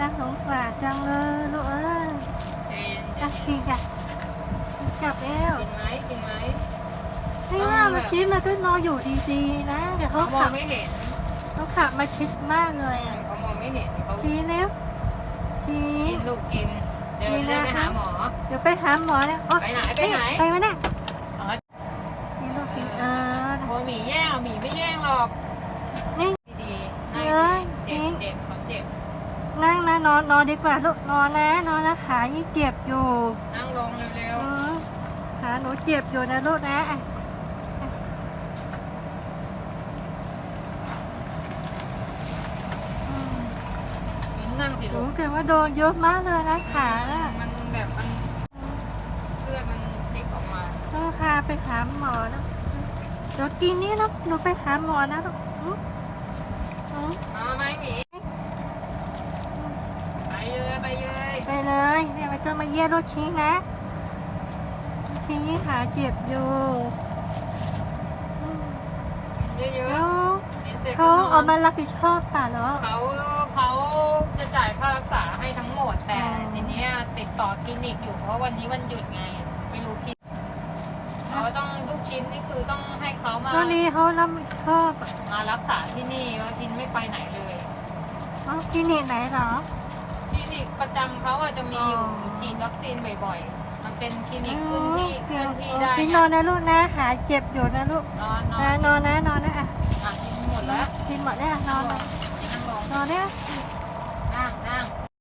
น่าสงสารจังเลยลูกเอ้ยกักกินกัะกลับแล้วกินไหมกินไหมนี่ว่าเมื่อกี้มันก็นอนอยู่ดีๆนะเดี๋ยวเขาขับไม่เห็นเขาขับมาชิดมากเลยอ่เขามองไม่เห็นเขาชี้เร็วชี้ลูกกิน เดี๋ยวไปหาหมอ เดี๋ยวไปหาหมอนะโยไปไหนไปไหน ไปไหมเนี่ยพ่อหมีแย่งหมีไม่แย่งหรอก นั่งนะนอนนอนดีกว่าลูกนอนนะนอนนะขายิ่งเจ็บอยู่นั่งลงเร็วอืมขาหนูเจ็บอยู่นะลูกนะอะอืมๆกินนั่งสิหนูลูกเกิดว่าโดนเยอะมากเลยนะขาน่ะมันแบบมันเลือดมันซิบออกมาต้องพาไปหาหมอนะเดี๋ยวกินนี่นะหนูไปหาหมอนะลูกอืมอืมเอาไหมหมีไปเลยไปเลย ไป เลยเนี่ยไม่ต้องมาเยี่ยลูกชิ้นนะลูกชิ้นยิ่งขาเจ็บอยู่อืมกินเยอะแล้วๆกินเสร็จเขาก็นอเอามานรับผิดชอบค่ะเนาะ เขาเขาจะจ่ายค่ารักษาให้ทั้งหมดแต่อ๋อ ทีเนี้ยติดต่อคลินิกอยู่เพราะวันนี้วันหยุดไง ไม่รู้คิดเขาต้องลูกชิ้นนี่คือต้องให้เขามาตอนนี้เขารับผิดชอบอะมารักษาที่นี่ว่าทินไม่ไปไหนเลยอ๋อคลินิกไหนเหรอ คลินิกประจำเขาอาจจะมีอยู่ฉีดวัคซีนบ่อยๆ มันเป็นคลินิกเคลื่นที่เคลื่นที่ได้พี่นอนนะลูกนะหายเจ็บอยู่นะลูกนอนนอนนอนนะนอนนะอะอะกินหมดแล้วกินหมดแล้วนอนนอนนอนนะนั่งนั่ง